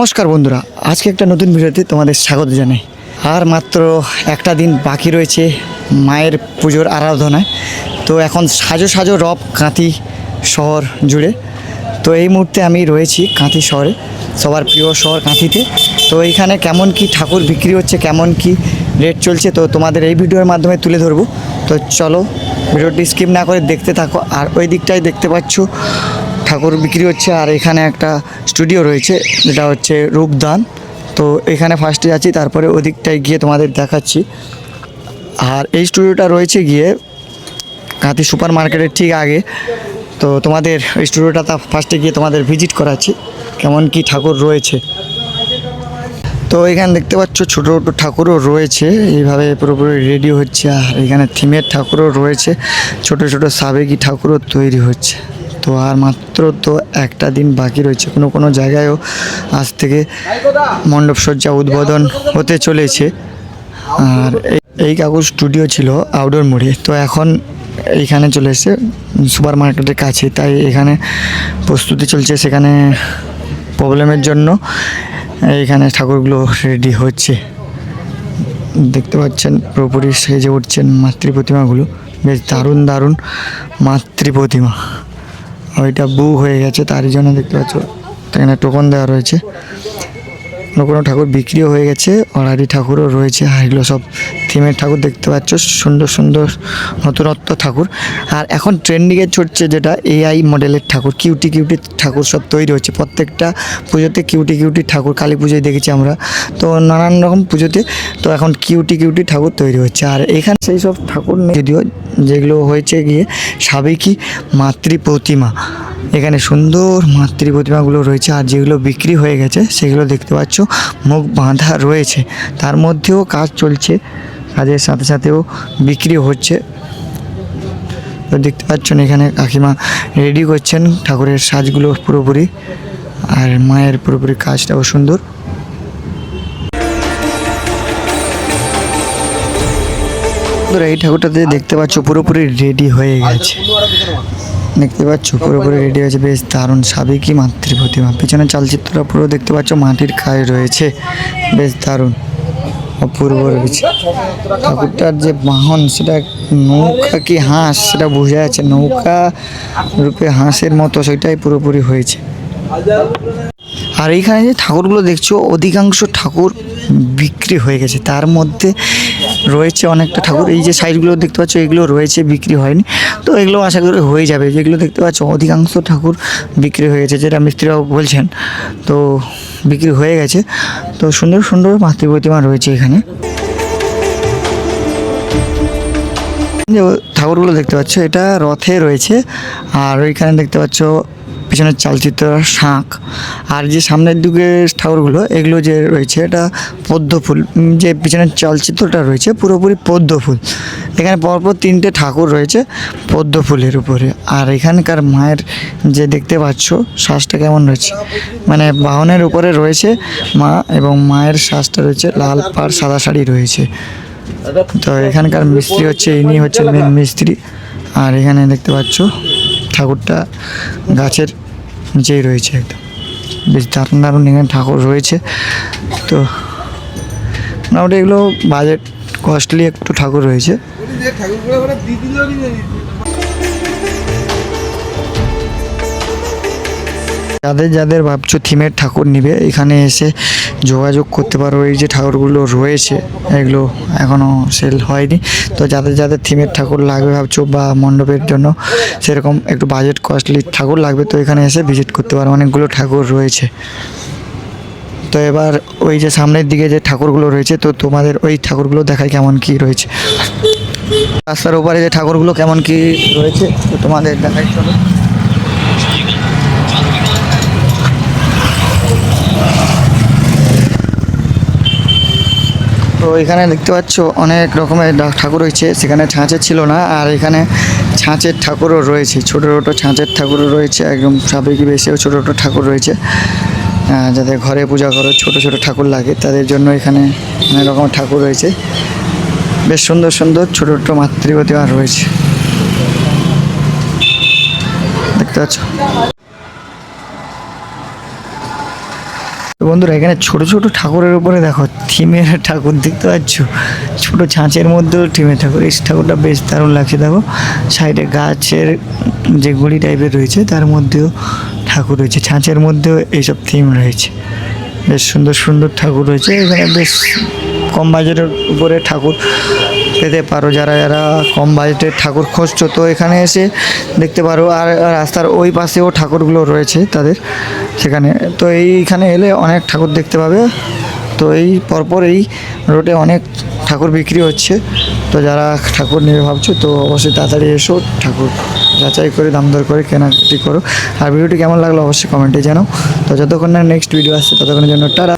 নমস্কার বন্ধুরা, আজকে একটা নতুন ভিডিওতে তোমাদের স্বাগত জানাই। আর মাত্র একটা দিন বাকি রয়েছে মায়ের পুজোর আরাধনায়। তো এখন সাজো সাজো রব কাঁথি শহর জুড়ে। তো এই মুহূর্তে আমি রয়েছি কাঁথি শহরে, সবার প্রিয় শহর কাঁথিতে। তো এইখানে কেমন কি ঠাকুর বিক্রি হচ্ছে, কেমন কি রেট চলছে, তো তোমাদের এই ভিডিওর মাধ্যমে তুলে ধরবো। তো চলো ভিডিওটি স্কিপ না করে দেখতে থাকো, আর ওই দিকটাই দেখতে পাচ্ছ ঠাকুর বিক্রি হচ্ছে আর এখানে একটা স্টুডিও রয়েছে, যেটা হচ্ছে রূপদান। তো এখানে ফার্স্টে যাচ্ছি, তারপরে ওদিকটায় গিয়ে তোমাদের দেখাচ্ছি। আর এই স্টুডিওটা রয়েছে গিয়ে কাঁথি সুপার মার্কেটের ঠিক আগে। তো তোমাদের এই স্টুডিওটা তা ফার্স্টে গিয়ে তোমাদের ভিজিট করাচ্ছি, কেমন কি ঠাকুর রয়েছে। তো এখানে দেখতে পাচ্ছ ছোটো ছোটো ঠাকুরও রয়েছে, এইভাবে পুরোপুরি রেডি হচ্ছে। আর এখানে থিমের ঠাকুরও রয়েছে, ছোট ছোট সাবেকি ঠাকুরও তৈরি হচ্ছে। তো আর মাত্র তো একটা দিন বাকি রয়েছে। কোনো কোনো জায়গায়ও আজ থেকে মণ্ডপ সজ্জা উদ্বোধন হতে চলেছে। আর এই- কাকুর স্টুডিও ছিল আউটডোর মোড়ে। তো এখন এইখানে চলে এসেছে সুপার মার্কেটের কাছে। তাই এখানে প্রস্তুতি চলছে সেখানে প্রবলেমের জন্য। এইখানে ঠাকুরগুলো রেডি হচ্ছে। দেখতে পাচ্ছেন পুরোপুরি সেজে উঠছেন মাতৃ প্রতিমাগুলো বেশ দারুণ দারুণ মাতৃ প্রতিমা ওইটা বু হয়ে গেছে তারই জন্য দেখতে পাচ্ছ। এখানে টোকন দেওয়া রয়েছে। কোনো কোনো ঠাকুর বিক্রিও হয়ে গেছে অরারি ঠাকুরও রয়েছে আর এগুলো সব থিমের ঠাকুর দেখতে পাচ্ছ, সুন্দর সুন্দর নতুনত্ব ঠাকুর। আর এখন ট্রেন্ডিংয়ে ছুটছে যেটা এআই মডেলের ঠাকুর কিউটি কিউটি ঠাকুর সব তৈরি হচ্ছে, প্রত্যেকটা পুজোতে কিউটি কিউটি ঠাকুর, কালী পুজোয় দেখেছি আমরা। তো নানান রকম পুজোতে, তো এখন কিউটি কিউটি ঠাকুর তৈরি হচ্ছে। আর এখানে সেই সব ঠাকুর যদিও যেগুলো হয়েছে গিয়ে, সাবেকি মাতৃ প্রতিমা। এখানে সুন্দর মাতৃ প্রতিমাগুলো রয়েছে আর যেগুলো বিক্রি হয়ে গেছে সেগুলো দেখতে পাচ্ছ, মুখ বাঁধা রয়েছে। তার মধ্যেও কাজ চলছে, কাজের সাথে সাথেও বিক্রি হচ্ছে। তো দেখতে পাচ্ছেন এখানে কাকিমা রেডি করছেন, ঠাকুরের সাজগুলো পুরোপুরি, আর মায়ের পুরোপুরি কাজটাও সুন্দর। এই ঠাকুরটাতে দেখতে পাচ্ছ পুরোপুরি রেডি হয়ে গেছে। দেখতে পাচ্ছ পুরোপুরি রেডি হয়েছে বেশ দারুণ সাবেকি মাতৃ প্রতিমা। পেছনে চালচিত্রটা পুরো দেখতে পাচ্ছ মাটির খায় রয়েছে বেশ দারুণ অপূর্ব রয়েছে। ঠাকুরটার যে বাহন সেটা নৌকা কি হাঁস সেটা বোঝা যাচ্ছে নৌকা রূপে হাঁসের মতো সেটাই পুরোপুরি হয়েছে। আর এইখানে যে ঠাকুরগুলো দেখছ অধিকাংশ ঠাকুর বিক্রি হয়ে গেছে। তার মধ্যে রয়েছে অনেকটা ঠাকুর। এই যে সাইডগুলো দেখতে পাচ্ছ, এগুলো রয়েছে, বিক্রি হয়নি। তো এগুলো আশা করি হয়ে যাবে। যেগুলো দেখতে পাচ্ছ, অধিকাংশ ঠাকুর বিক্রি হয়ে গেছে, যেটা মিস্ত্রিরাও বলছেন। তো বিক্রি হয়ে গেছে। তো সুন্দর সুন্দর মাতৃ প্রতিমা রয়েছে এখানে। ঠাকুরগুলো দেখতে পাচ্ছ, এটা রথে রয়েছে। আর ওইখানে দেখতে পাচ্ছ পিছনের চালচিত্র, শাঁখ আর যে সামনের দিকে ঠাকুরগুলো, এগুলো যে রয়েছে, এটা পদ্ম ফুল। যে পিছনের চালচিত্রটা রয়েছে, পুরোপুরি পদ্ম ফুল। এখানে পরপর তিনটে ঠাকুর রয়েছে পদ্ম ফুলের উপরে। আর এখানকার মায়ের যে দেখতে পাচ্ছ, শ্বাসটা কেমন রয়েছে? মানে বাহনের উপরে রয়েছে মা এবং মায়ের শ্বাসটা রয়েছে লাল, পাড়, সাদা শাড়ি রয়েছে। তো এখানকার মিস্ত্রি হচ্ছে, ইনি হচ্ছে মেন মিস্ত্রি। আর এখানে দেখতে পাচ্ছ, ঠাকুরটা গাছের নিচেই রয়েছে একদম। বেশ দারুণ দারুণ এখানে ঠাকুর রয়েছে। তো মোটামুটি এগুলো বাজেট কস্টলি একটু ঠাকুর রয়েছে। যাদের যাদের ভাবছ থিমের ঠাকুর নিবে, এখানে এসে যোগাযোগ করতে পারো। এই যে ঠাকুরগুলো রয়েছে, এগুলো এখনও সেল হয়নি। তো যাদের যাদের থিমের ঠাকুর লাগবে ভাবছ বা মণ্ডপের জন্য, সেরকম একটু বাজেট কস্টলি ঠাকুর লাগবে, তো এখানে এসে ভিজিট করতে পারো। অনেকগুলো ঠাকুর রয়েছে। তো এবার ওই যে সামনের দিকে যে ঠাকুরগুলো রয়েছে, তো তোমাদের ওই ঠাকুরগুলো দেখায় কেমন কি রয়েছে। রাস্তার ওপারে যে ঠাকুরগুলো কেমন কি রয়েছে, তো তোমাদের দেখাই চলো। তো এখানে দেখতে পাচ্ছ অনেক রকমের ঠাকুর রয়েছে। সেখানে ছাঁচের ছিল না, আর এখানে ছাঁচের ঠাকুরও রয়েছে। ছোটো ছোটো ছাঁচের ঠাকুরও রয়েছে, একদম সাবেকি বেশেও ছোটো ছোটো ঠাকুর রয়েছে। যাদের ঘরে পূজা করো ছোট ছোট ঠাকুর লাগে, তাদের জন্য এখানে অনেক রকমের ঠাকুর রয়েছে। বেশ সুন্দর সুন্দর ছোটো ছোটো মাতৃ প্রতিমা রয়েছে। দেখতে পাচ্ছ? তো বন্ধুরা, এখানে ছোট ছোট ঠাকুরের উপরে দেখো, থিমের ঠাকুর দেখতে পাচ্ছ? ছোট ছাঁচের মধ্যেও থিমের ঠাকুর। এই ঠাকুরটা বেশ দারুণ লাগছে, দেখো। সাইডে গাছের যে গুড়ি টাইপের রয়েছে, তার মধ্যেও ঠাকুর রয়েছে। ছাঁচের মধ্যেও এইসব থিম রয়েছে। বেশ সুন্দর সুন্দর ঠাকুর রয়েছে। এখানে বেশ কম বাজেটের উপরে ঠাকুর পেতে পারো। যারা যারা কম বাজেটের ঠাকুর খুঁজছো, তো এখানে এসে দেখতে পারো। আর রাস্তার ওই পাশেও ঠাকুরগুলো রয়েছে তাদের সেখানে। তো এইখানে এলে অনেক ঠাকুর দেখতে পাবে। তো এই পরপর এই রোডে অনেক ঠাকুর বিক্রি হচ্ছে। তো যারা ঠাকুর নিয়ে ভাবছ, তো অবশ্যই তাড়াতাড়ি এসো, ঠাকুর যাচাই করে, দাম দর করে কেনাকাটি করো। আর ভিডিওটি কেমন লাগল অবশ্যই কমেন্টে জানাও। তো যতক্ষণ না নেক্সট ভিডিও আসছে, ততক্ষণের জন্য টাটা।